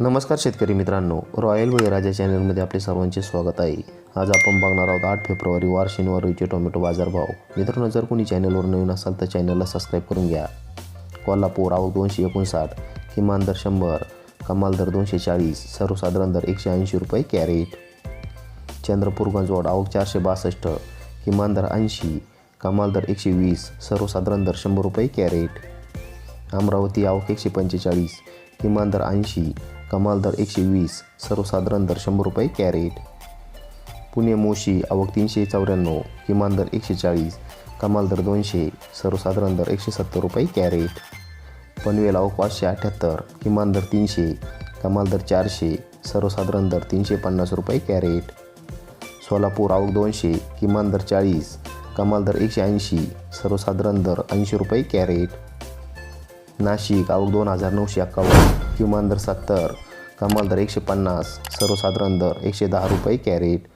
नमस्कार शेतकरी मित्रांनो रॉयल वैराजा चॅनलमध्ये आपले सर्वांचे स्वागत आहे. आज आपण बघणार आहोत आठ फेब्रुवारी वार शनिवारीचे टोमॅटो बाजारभाव मित्रांनो जर कोणी चॅनलवर नवीन असाल तर चॅनलला सबस्क्राईब करून घ्या. कोल्हापूर आवक दोनशे एकोणसाठ किमान दर शंभर कमाल दर दोनशे चाळीस सर्वसाधारण दर एकशे ऐंशी रुपये कॅरेट. चंद्रपूर गंजवड आवक चारशे बासष्ट किमान दर ऐंशी कमाल दर एकशे वीस सर्वसाधारण दर शंभर रुपये कॅरेट. अमरावती आवक एकशे पंचेचाळीस किमान दर ऐंशी कमाल दर एकशे वीस सर्वसाधारण दर शंभर रुपये कॅरेट. पुणे मोशी आवक तीनशे चौऱ्याण्णव किमान दर एकशे चाळीस कमाल दर दोनशे सर्वसाधारण दर एकशे सत्तर रुपये कॅरेट. पनवेल आवक पाचशे अठ्ठ्याहत्तर किमान दर तीनशे कमाल दर चारशे सर्वसाधारण दर तीनशे पन्नास रुपये कॅरेट. सोलापूर आवक दोनशे किमान दर चाळीस कमाल दर एकशे ऐंशी सर्वसाधारण दर ऐंशी रुपये कॅरेट. नाशिक आवक दोन हजार नऊशे एक्कावन्न किमान दर सत्तर कमाल दर एकशे पन्नास सर्वसाधारण दर एकशे दहा रुपये कॅरेट.